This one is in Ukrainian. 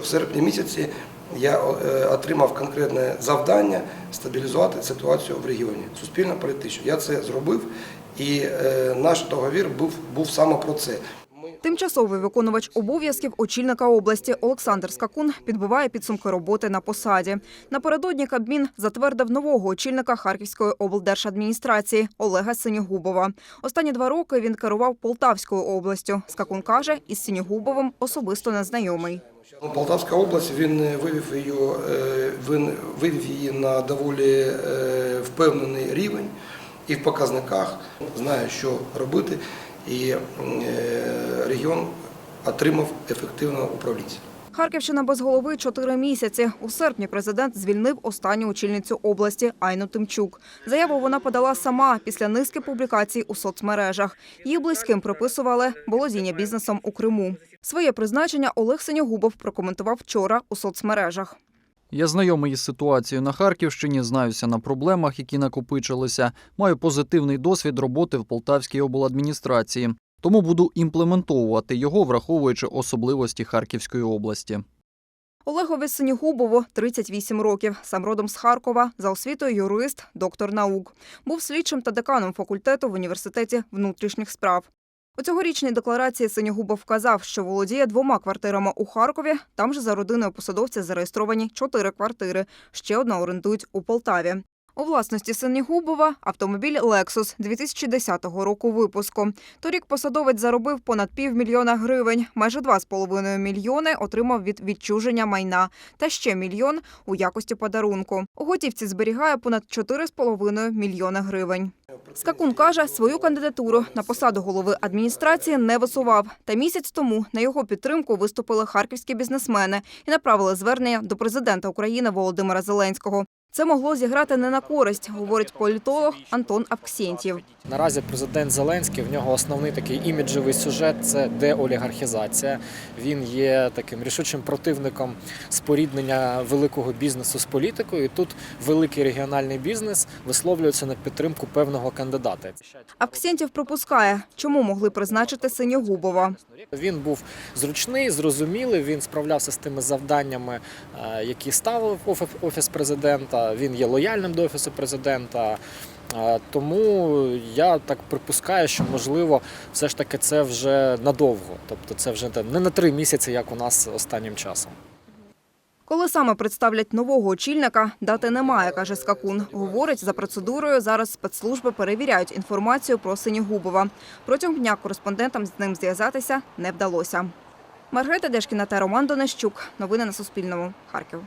В серпні місяці я е, отримав конкретне завдання стабілізувати ситуацію в регіоні суспільно політично. Я це зробив, і е, наш договір був, був саме про це. Тимчасовий виконувач обов'язків очільника області Олександр Скакун підбиває підсумки роботи на посаді. Напередодні Кабмін затвердив нового очільника Харківської облдержадміністрації Олега Синігубова. Останні два роки він керував Полтавською областю. Скакун каже, із Синігубовим особисто не знайомий. Полтавська область він вивів її, е, він вивів її на доволі е, впевнений рівень і в показниках знає, що робити, і е, регіон отримав ефективного управлінця. Харківщина без голови чотири місяці. У серпні президент звільнив останню очільницю області Айну Тимчук. Заяву вона подала сама після низки публікацій у соцмережах. Її близьким приписували володіння бізнесом у Криму. Своє призначення Олег Синягубов прокоментував вчора у соцмережах. Я знайомий із ситуацією на Харківщині, знаюся на проблемах, які накопичилися. Маю позитивний досвід роботи в Полтавській обладміністрації, тому буду імплементовувати його, враховуючи особливості Харківської області. Олегові Синігубову 38 років. Сам родом з Харкова. За освітою юрист, доктор наук. Був слідчим та деканом факультету в університеті внутрішніх справ. У цьогорічній декларації Синігубов вказав, що володіє двома квартирами у Харкові. Там же за родиною посадовця зареєстровані чотири квартири. Ще одна орендують у Полтаві. У власності Синігубова автомобіль Lexus 2010 року випуску. Торік посадовець заробив понад півмільйона гривень. Майже 2,5 мільйони отримав від відчуження майна та ще мільйон у якості подарунку. У готівці зберігає понад 4,5 мільйона гривень. Скакун каже, свою кандидатуру на посаду голови адміністрації не висував. Та місяць тому на його підтримку виступили харківські бізнесмени і направили звернення до президента України Володимира Зеленського. Це могло зіграти не на користь, говорить політолог Антон Авксєнтів. Наразі президент Зеленський в нього основний такий іміджевий сюжет це деолігархізація. Він є таким рішучим противником споріднення великого бізнесу з політикою. І тут великий регіональний бізнес висловлюється на підтримку певного кандидата. Авксєнтів припускає, чому могли призначити Синьогубова. Він був зручний, зрозумілий. Він справлявся з тими завданнями, е, які ставив офі- офіс президента. Він є лояльним до офісу президента. Тому я так припускаю, що можливо, все ж таки це вже надовго. Тобто, це вже не на три місяці, як у нас останнім часом. Коли саме представлять нового очільника, дати немає, каже Скакун. Говорить, за процедурою зараз спецслужби перевіряють інформацію про Синігубова. Протягом дня кореспондентам з ним зв'язатися не вдалося. Маргарита Дешкіна та Роман Донищук. Новини на Суспільному. Харків.